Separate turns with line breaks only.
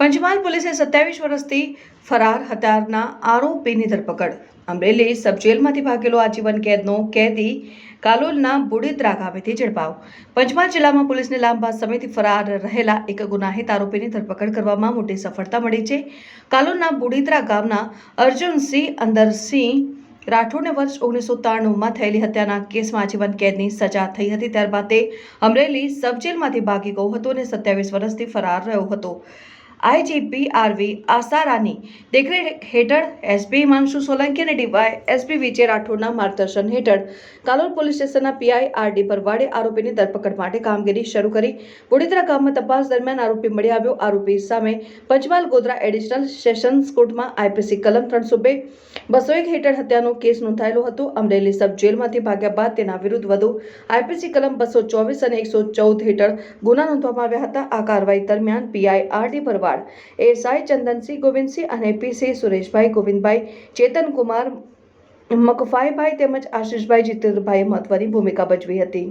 પંચમહાલ પોલીસે સત્યાવીસ વર્ષથી ફરાર હત્યારના આરોપીની ધરપકડ. અમરેલી સબજેલમાંથી ભાગેલો આજીવન કેદનો કેદી કાલોલના બુડીદ્રા ગામેથી ઝડપાવ પંચમહાલ જિલ્લામાં પોલીસને લાંબા સમયથી ફરાર રહેલા એક ગુનાહિત આરોપીની ધરપકડ કરવામાં મોટી સફળતા મળી છે. કાલોલના બુડીદ્રા ગામના અર્જુનસિંહ અંદરસિંહ રાઠોડને વર્ષ ઓગણીસો ત્રાણુંમાં થયેલી હત્યાના કેસમાં આજીવન કેદની સજા થઈ હતી. ત્યારબાદ તે અમરેલી સબજેલમાંથી ભાગી ગયો હતો અને સત્યાવીસ વર્ષથી ફરાર રહ્યો હતો. આઈજીપી આરવી આસારાની દેખરેખ હેઠળ એસપી હિમાંશુ સોલંકી અને ડીવાય એસપી વિજય રાઠોડના માર્ગદર્શન હેઠળ કાલોલ પોલીસ સ્ટેશનના પીઆઈ આર ડી ભરવાડે આરોપીની ધરપકડ માટે કામગીરી શરૂ કરી. વડોદરા ગામમાં તપાસ દરમિયાન આરોપી મળી આવ્યો. આરોપી સામે પંચમહાલ ગોધરા એડિશનલ સેશન્સ કોર્ટમાં આઈપીસી કલમ ત્રણસો બે બસો એક હેઠળ હત્યાનો કેસ નોંધાયેલો હતો. અમરેલી સબ જેલમાંથી ભાગ્યા બાદ તેના વિરુદ્ધ વધુ આઈપીસી કલમ બસો ચોવીસ અને એકસો ચૌદ હેઠળ ગુના નોંધવામાં આવ્યા હતા. આ કાર્યવાહી દરમિયાન PI R D Bharwad SI Chandansinh Govindsinh અને પીસી સુરેશભાઈ ગોવિંદભાઈ ચેતનકુમાર મકફાઈભાઈ તેમજ આશીષભાઈ જીતેન્દ્રભાઈએ મહત્વની ભૂમિકા ભજવી હતી.